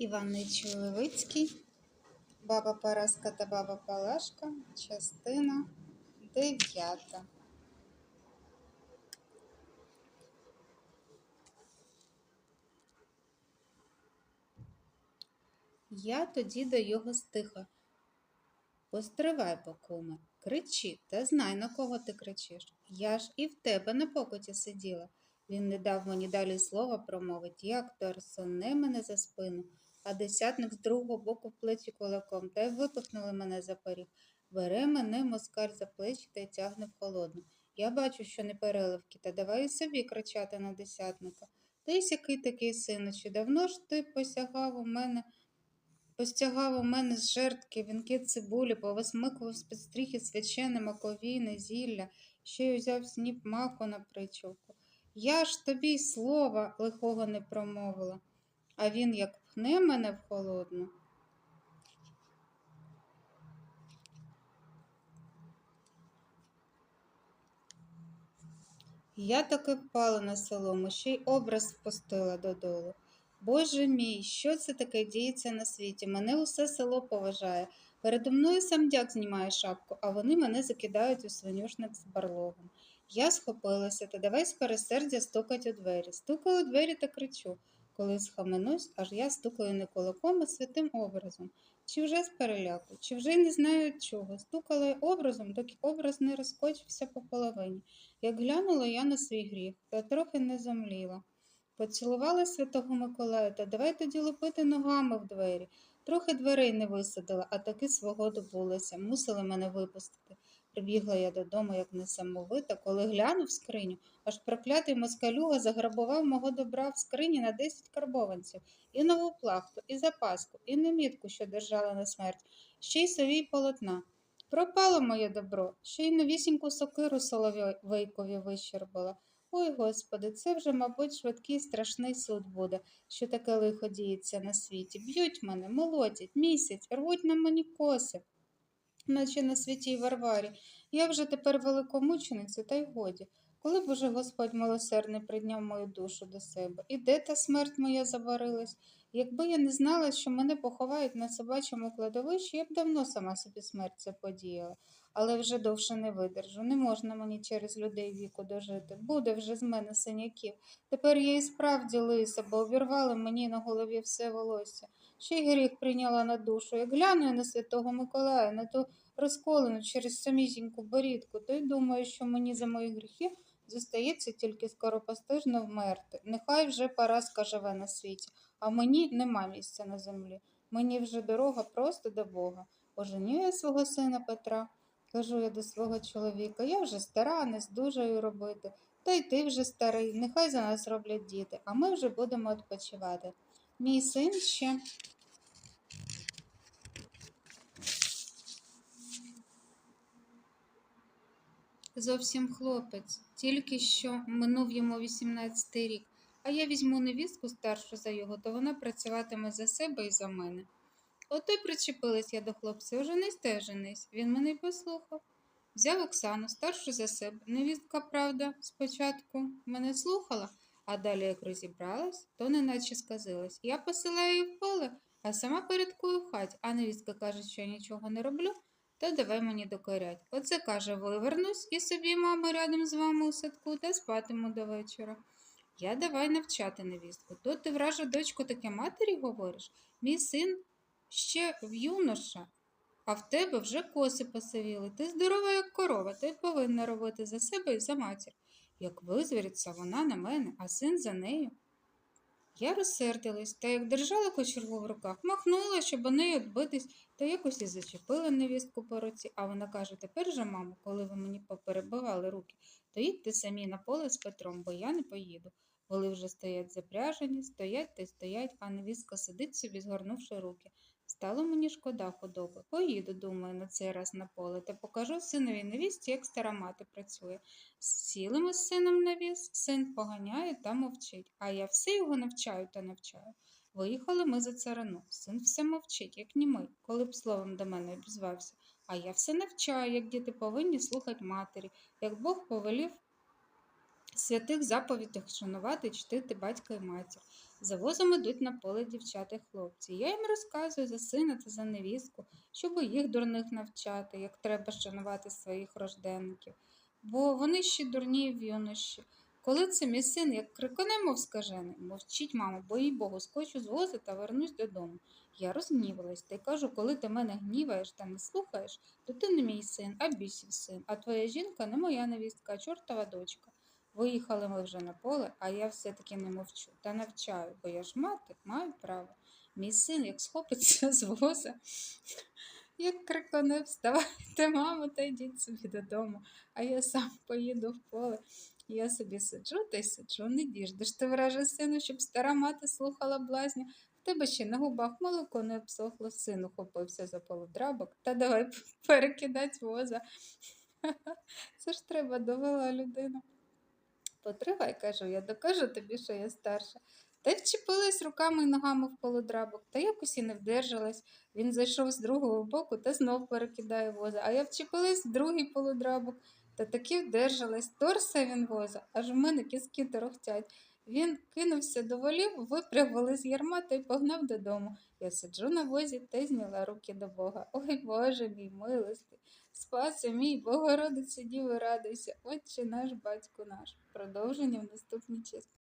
Іванич Левицький, Баба Параска та Баба Палашка, частина 9. Я тоді до його стиха. Постривай, покуме, кричи, та знай, на кого ти кричиш. Я ж і в тебе на покоті сиділа. Він не дав мені далі слова промовить, як то арсоне мене за спину, а десятник з другого боку в плечі кулаком, та й випихнули мене за поріг. Бере мене москаль за плечі та й тягне в холодну. Я бачу, що не переливки, та давай собі кричати на десятника. Ти який такий синочі, давно ж ти посягав у мене Постягав у мене з жертки вінки цибулі, повисмикував з під стріхи свячене маковійне зілля, ще й узяв сніп маку на причовку. Я ж тобі й слова лихого не промовила, а він як пхне мене в холодну. Я таки впала на солому, ще й образ впустила додолу. Боже мій, що це таке діється на світі? Мене усе село поважає. Передо мною сам дяк знімає шапку, а вони мене закидають у свинюшник з барлогом. Я схопилася та давай з пересердя стукать у двері. Стукаю у двері та кричу. Коли схаменусь, аж я стукаю не кулаком, а святим образом. Чи вже з переляку, чи вже не знаю чого. Стукала й образом, доки образ не розкочився по половині. Як глянула я на свій гріх, та трохи не зомліла. Поцілувала святого Миколая та давай тоді лупити ногами в двері. Трохи дверей не висадила, а таки свого добулася. Мусили мене випустити. Прибігла я додому, як несамовита, коли глянув скриню, аж проклятий москалюга заграбував мого добра в скрині на десять карбованців, і нову плахту, і запаску, і немітку, що держала на смерть, ще й совій полотна. Пропало моє добро, ще й новісіньку сокиру соловейкові вищербала. Ой, господи, це вже, мабуть, швидкий страшний суд буде, що таке лихо діється на світі. Б'ють мене, молотять, місяць, рвуть на мені коси, наче на святій Варварі. Я вже тепер великомучениця, та й годі. Коли б уже Господь милосердний прийняв мою душу до себе, і де та смерть моя заварилась? Якби я не знала, що мене поховають на собачому кладовищі, я б давно сама собі смерть заподіяла але вже довше не видержу. Не можна мені через людей віку дожити. Буде вже з мене синяків. Тепер я і справді лиса, бо обірвали мені на голові все волосся. Ще й гріх прийняла на душу. Як гляну я на святого Миколая, на ту розколену через самісіньку борідку, то й думаю, що мені за мої гріхи зостається тільки скоропостижно вмерти. Нехай вже Параска живе на світі, а мені нема місця на землі. Мені вже дорога просто до Бога. Оженю я свого сина Петра. Кажу я до свого чоловіка, я вже стара, не здужаю робити. Та й ти вже старий, нехай за нас роблять діти, а ми вже будемо відпочивати. Мій син ще. Зовсім хлопець, тільки що минув йому 18 рік, а я візьму невістку старшу за його, то вона працюватиме за себе і за мене. Ото й причепилась я до хлопця, оженись та оженись. Він мене й послухав. Взяв Оксану, старшу за себе. Невістка, правда, спочатку мене слухала, а далі, як розібралась, то неначе сказилась. Я посилаю її в поле, а сама порядкую в хаті, а невістка каже, що я нічого не роблю, то давай мені докорять. Оце каже, вивернусь і собі, мама, рядом з вами у садку та спатиму до вечора. Я давай навчати невістку. То ти, вража, дочко, таке матері говориш? Мій син ще в юноша, а в тебе вже коси посивіли. Ти здорова, як корова, ти повинна робити за себе і за матір. Як визвіриться вона на мене, а син за нею. Я розсердилась, та як держала кочергу в руках, махнула, щоб у неї відбитись, та якось і зачепила невістку по руці, а вона каже: тепер же, мамо, коли ви мені поперебивали руки, то їдьте самі на поле з Петром, бо я не поїду. Воли вже стоять запряжені, стоять та й стоять, а невістка сидить собі, згорнувши руки. Стало мені шкода худоби. Поїду, думаю, на цей раз на поле та покажу синові невісті, як стара мати працює. Сіли ми з сином на віз, син поганяє та мовчить, а я все його навчаю та навчаю. Виїхали ми за царину. Син все мовчить, як німий, коли б словом до мене обізвався. А я все навчаю, як діти повинні слухати матері, як Бог повелів святих заповідях шанувати, чтити батька і матір. За возом ідуть на поле дівчата й хлопці. Я їм розказую за сина та за невістку, щоб їх дурних навчати, як треба шанувати своїх рожденників. Бо вони ще дурні в юнощі. Коли це мій син, як криконе, мов скажений, мовчіть, мамо, бо їй Богу, скочу з воза та вернусь додому. Я розгнівалась та й кажу, коли ти мене гніваєш та не слухаєш, то ти не мій син, а бісів син, а твоя жінка не моя невістка, а чортова дочка. Виїхали ми вже на поле, а я все-таки не мовчу та навчаю, бо я ж мати, маю право. Мій син, як схопиться з воза, як криконе, вставайте, мамо, та йдіть собі додому, а я сам поїду в поле. Я собі сиджу та й сиджу, не діждеш ти враже сину, щоб стара мати слухала блазня. В тебе ще на губах молоко не обсохло, сину хопився за полудрабок, та давай перекидать воза. Це ж треба довела людина. Потривай, кажу, я докажу тобі, що я старша. Та й вчепилась руками й ногами в полудрабок, та якось і не вдержалась. Він зайшов з другого боку та знов перекидає воза, а я вчепилась в другий полудрабок, та таки вдержалась. Торса він воза, аж в мене кіски торохтять. Він кинувся до волів, випрягли з ярма та й погнав додому. Я сиджу на возі та зняла руки до Бога. Ой, Боже мій милостий, спаси мій, Богородице, Діви, радуйся, Отче наш, батько наш. Продовження в наступній частині.